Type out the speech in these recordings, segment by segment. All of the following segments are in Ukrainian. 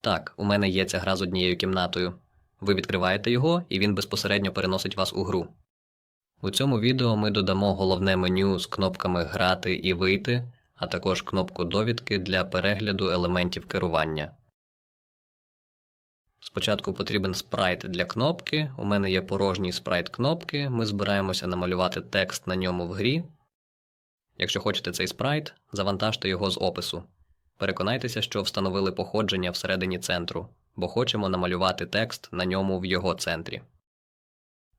Так, у мене є ця гра з однією кімнатою. Ви відкриваєте його, і він безпосередньо переносить вас у гру. У цьому відео ми додамо головне меню з кнопками Грати і Вийти, а також кнопку довідки для перегляду елементів керування. Спочатку потрібен спрайт для кнопки. У мене є порожній спрайт кнопки. Ми збираємося намалювати текст на ньому в грі. Якщо хочете цей спрайт, завантажте його з опису. Переконайтеся, що встановили походження всередині центру, бо хочемо намалювати текст на ньому в його центрі.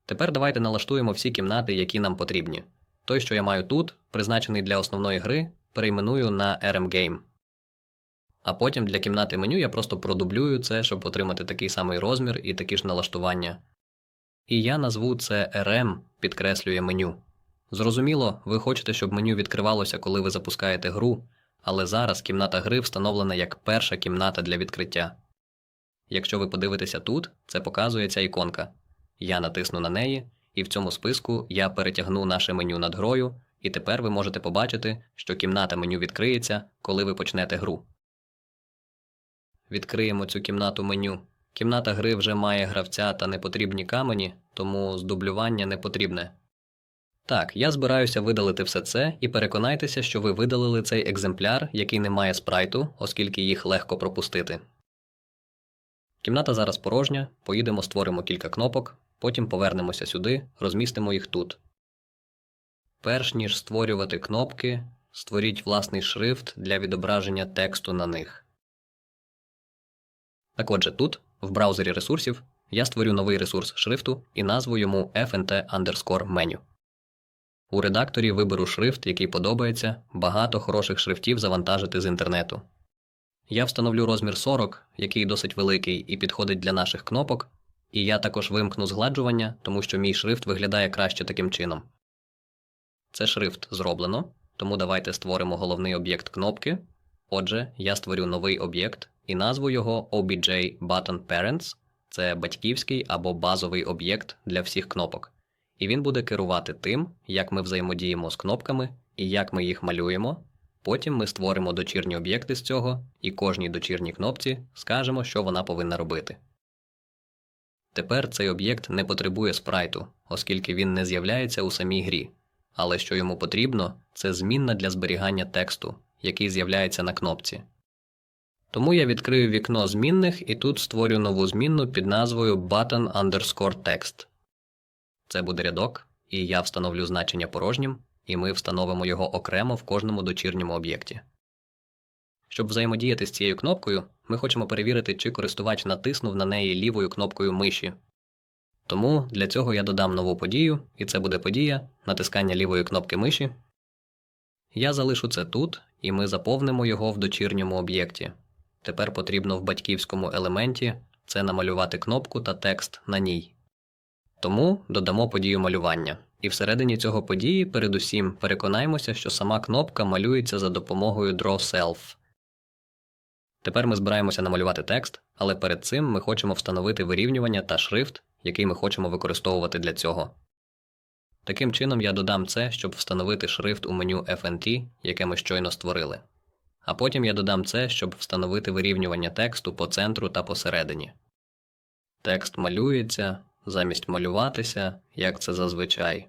Тепер давайте налаштуємо всі кімнати, які нам потрібні. Той, що я маю тут, призначений для основної гри, перейменую на RM Game. А потім для кімнати меню я просто продублюю це, щоб отримати такий самий розмір і такі ж налаштування. І я назву це RM підкреслює меню. Зрозуміло, ви хочете, щоб меню відкривалося, коли ви запускаєте гру, але зараз кімната гри встановлена як перша кімната для відкриття. Якщо ви подивитеся тут, це показує ця іконка. Я натисну на неї, і в цьому списку я перетягну наше меню над грою, і тепер ви можете побачити, що кімната меню відкриється, коли ви почнете гру. Відкриємо цю кімнату меню. Кімната гри вже має гравця та непотрібні камені, тому здублювання не потрібне. Так, я збираюся видалити все це і переконайтеся, що ви видалили цей екземпляр, який не має спрайту, оскільки їх легко пропустити. Кімната зараз порожня, поїдемо створимо кілька кнопок, потім повернемося сюди, розмістимо їх тут. Перш ніж створювати кнопки, створіть власний шрифт для відображення тексту на них. Так отже, тут, в браузері ресурсів, я створю новий ресурс шрифту і назву йому fnt underscore menu. У редакторі виберу шрифт, який подобається, багато хороших шрифтів завантажити з інтернету. Я встановлю розмір 40, який досить великий і підходить для наших кнопок, і я також вимкну згладжування, тому що мій шрифт виглядає краще таким чином. Це шрифт зроблено, тому давайте створимо головний об'єкт кнопки. Отже, я створю новий об'єкт і назву його obj button parents це батьківський або базовий об'єкт для всіх кнопок. І він буде керувати тим, як ми взаємодіємо з кнопками і як ми їх малюємо. Потім ми створимо дочірні об'єкти з цього і кожній дочірній кнопці скажемо, що вона повинна робити. Тепер цей об'єкт не потребує спрайту, оскільки він не з'являється у самій грі. Але що йому потрібно, це змінна для зберігання тексту, який з'являється на кнопці. Тому я відкрию вікно змінних і тут створю нову змінну під назвою button underscore text. Це буде рядок, і я встановлю значення порожнім, і ми встановимо його окремо в кожному дочірньому об'єкті. Щоб взаємодіяти з цією кнопкою, ми хочемо перевірити, чи користувач натиснув на неї лівою кнопкою миші. Тому для цього я додам нову подію, і це буде подія натискання лівої кнопки миші. Я залишу це тут, і ми заповнимо його в дочірньому об'єкті. Тепер потрібно в батьківському елементі це намалювати кнопку та текст на ній. Тому додамо подію малювання. І всередині цього події передусім переконаємося, що сама кнопка малюється за допомогою Draw Self. Тепер ми збираємося намалювати текст, але перед цим ми хочемо встановити вирівнювання та шрифт, який ми хочемо використовувати для цього. Таким чином я додам це, щоб встановити шрифт у меню FNT, яке ми щойно створили. А потім я додам це, щоб встановити вирівнювання тексту по центру та посередині. Текст малюється замість малюватися, як це зазвичай.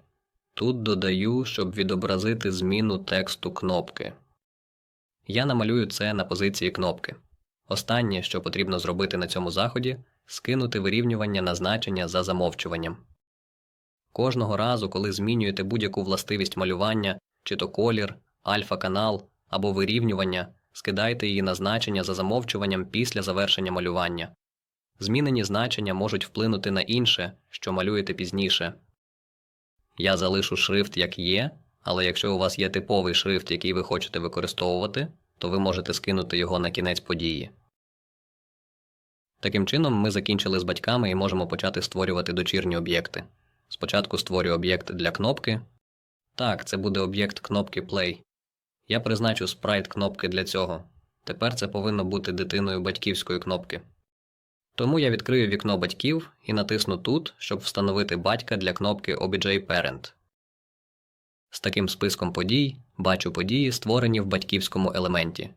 Тут додаю, щоб відобразити зміну тексту кнопки. Я намалюю це на позиції кнопки. Останнє, що потрібно зробити на цьому заході, скинути вирівнювання на значення за замовчуванням. Кожного разу, коли змінюєте будь-яку властивість малювання, чи то колір, альфа-канал або вирівнювання, скидайте її на значення за замовчуванням після завершення малювання. Змінені значення можуть вплинути на інше, що малюєте пізніше. Я залишу шрифт як є, але якщо у вас є типовий шрифт, який ви хочете використовувати, то ви можете скинути його на кінець події. Таким чином, ми закінчили з батьками і можемо почати створювати дочірні об'єкти. Спочатку створю об'єкт для кнопки. Так, це буде об'єкт кнопки Play. Я призначу спрайт кнопки для цього. Тепер це повинно бути дитиною батьківської кнопки. Тому я відкрию вікно батьків і натисну тут, щоб встановити батька для кнопки OBJ Parent. З таким списком подій бачу події, створені в батьківському елементі.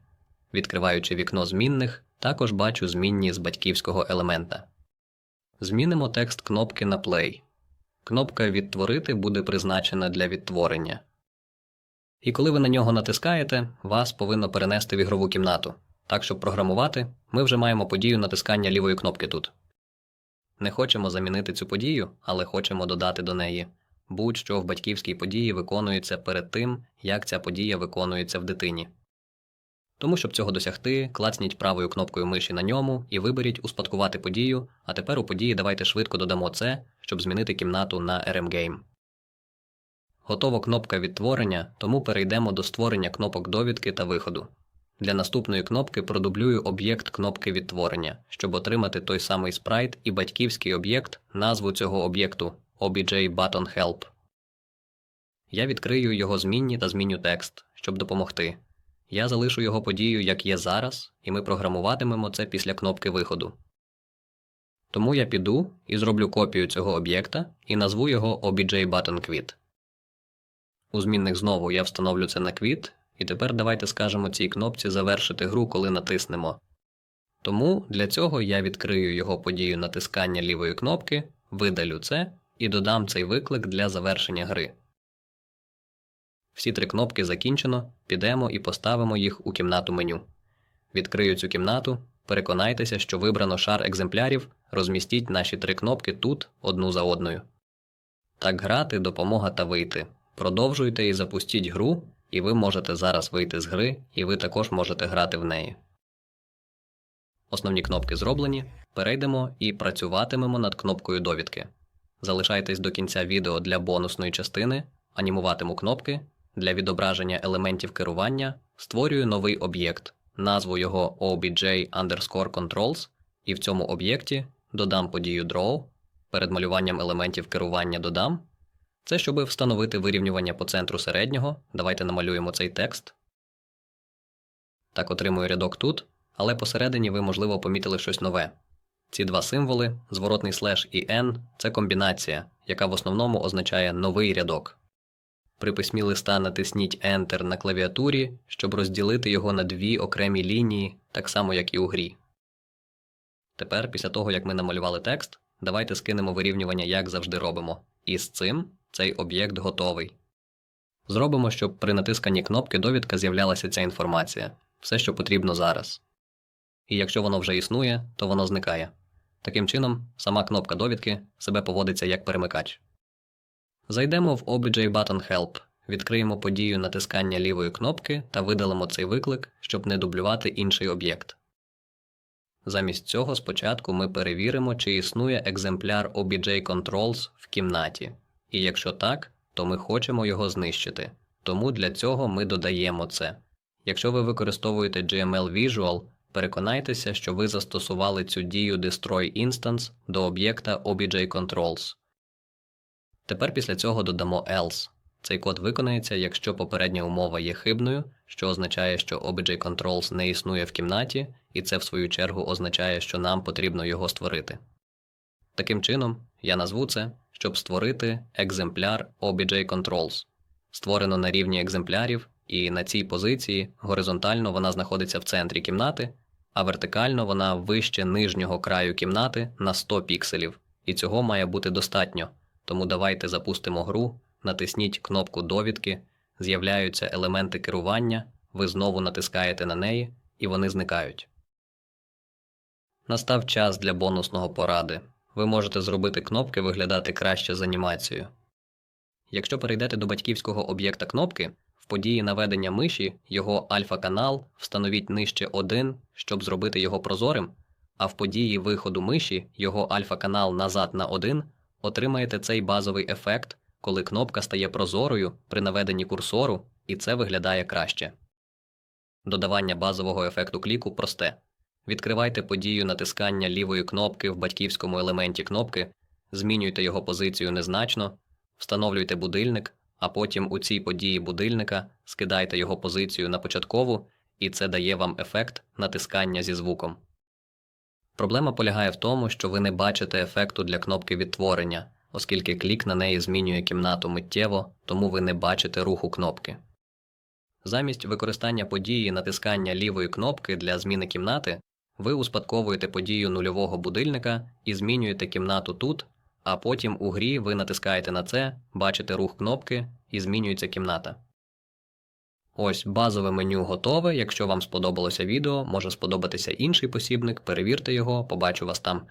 Відкриваючи вікно змінних, Також бачу змінні з батьківського елемента. Змінимо текст кнопки на Play. Кнопка Відтворити буде призначена для відтворення. І коли ви на нього натискаєте, вас повинно перенести в ігрову кімнату. Так, щоб програмувати, ми вже маємо подію натискання лівої кнопки тут. Не хочемо замінити цю подію, але хочемо додати до неї. Будь-що в батьківській події виконується перед тим, як ця подія виконується в дитині. Тому, щоб цього досягти, клацніть правою кнопкою миші на ньому і виберіть Успадкувати подію, а тепер у події давайте швидко додамо це, щоб змінити кімнату на RM Game. Готова кнопка відтворення, тому перейдемо до створення кнопок довідки та виходу. Для наступної кнопки продублюю об'єкт кнопки відтворення, щоб отримати той самий спрайт і батьківський об'єкт, назву цього об'єкту obj button help. Я відкрию його змінні та зміню текст, щоб допомогти. Я залишу його подію, як є зараз, і ми програмуватимемо це після кнопки виходу. Тому я піду і зроблю копію цього об'єкта і назву його obj quit. У змінних знову я встановлю це на quit, і тепер давайте скажемо цій кнопці завершити гру, коли натиснемо. Тому для цього я відкрию його подію натискання лівої кнопки, видалю це і додам цей виклик для завершення гри. Всі три кнопки закінчено, підемо і поставимо їх у кімнату меню. Відкрию цю кімнату, переконайтеся, що вибрано шар екземплярів, розмістіть наші три кнопки тут одну за одною. Так грати допомога та вийти. Продовжуйте і запустіть гру, і ви можете зараз вийти з гри, і ви також можете грати в неї. Основні кнопки зроблені. Перейдемо і працюватимемо над кнопкою довідки. Залишайтесь до кінця відео для бонусної частини, анімуватиму кнопки. Для відображення елементів керування створюю новий об'єкт, назву його obj underscore controls, і в цьому об'єкті додам подію draw, перед малюванням елементів керування додам. Це щоб встановити вирівнювання по центру середнього. Давайте намалюємо цей текст. Так отримую рядок тут, але посередині ви, можливо, помітили щось нове. Ці два символи, зворотний слеш і n, це комбінація, яка в основному означає новий рядок. При письмі листа натисніть Enter на клавіатурі, щоб розділити його на дві окремі лінії, так само як і у грі. Тепер, після того як ми намалювали текст, давайте скинемо вирівнювання, як завжди робимо. І з цим цей об'єкт готовий. Зробимо, щоб при натисканні кнопки довідка з'являлася ця інформація, все, що потрібно зараз. І якщо воно вже існує, то воно зникає. Таким чином, сама кнопка довідки себе поводиться як перемикач. Зайдемо в obj button Help, відкриємо подію натискання лівої кнопки та видалимо цей виклик, щоб не дублювати інший об'єкт. Замість цього спочатку ми перевіримо, чи існує екземпляр obj controls в кімнаті, і якщо так, то ми хочемо його знищити. Тому для цього ми додаємо це. Якщо ви використовуєте GML Visual, переконайтеся, що ви застосували цю дію Destroy Instance до об'єкта obj controls. Тепер після цього додамо else. Цей код виконається, якщо попередня умова є хибною, що означає, що obj controls не існує в кімнаті, і це в свою чергу означає, що нам потрібно його створити. Таким чином, я назву це, щоб створити екземпляр obj controls. Створено на рівні екземплярів, і на цій позиції горизонтально вона знаходиться в центрі кімнати, а вертикально вона вище нижнього краю кімнати на 100 пікселів, і цього має бути достатньо. Тому давайте запустимо гру, натисніть кнопку довідки, з'являються елементи керування, ви знову натискаєте на неї, і вони зникають. Настав час для бонусного поради. Ви можете зробити кнопки виглядати краще з анімацією. Якщо перейдете до батьківського об'єкта кнопки, в події наведення миші його альфа-канал встановіть нижче 1, щоб зробити його прозорим, а в події виходу миші його альфа-канал назад на 1 отримаєте цей базовий ефект, коли кнопка стає прозорою при наведенні курсору, і це виглядає краще. Додавання базового ефекту кліку просте. Відкривайте подію натискання лівої кнопки в батьківському елементі кнопки, змінюйте його позицію незначно, встановлюйте будильник, а потім у цій події будильника скидайте його позицію на початкову, і це дає вам ефект натискання зі звуком. Проблема полягає в тому, що ви не бачите ефекту для кнопки відтворення, оскільки клік на неї змінює кімнату миттєво, тому ви не бачите руху кнопки. Замість використання події натискання лівої кнопки для зміни кімнати, Ви успадковуєте подію нульового будильника і змінюєте кімнату тут, а потім у грі ви натискаєте на це, бачите рух кнопки і змінюється кімната. Ось базове меню готове. Якщо вам сподобалося відео, може сподобатися інший посібник, перевірте його, побачу вас там.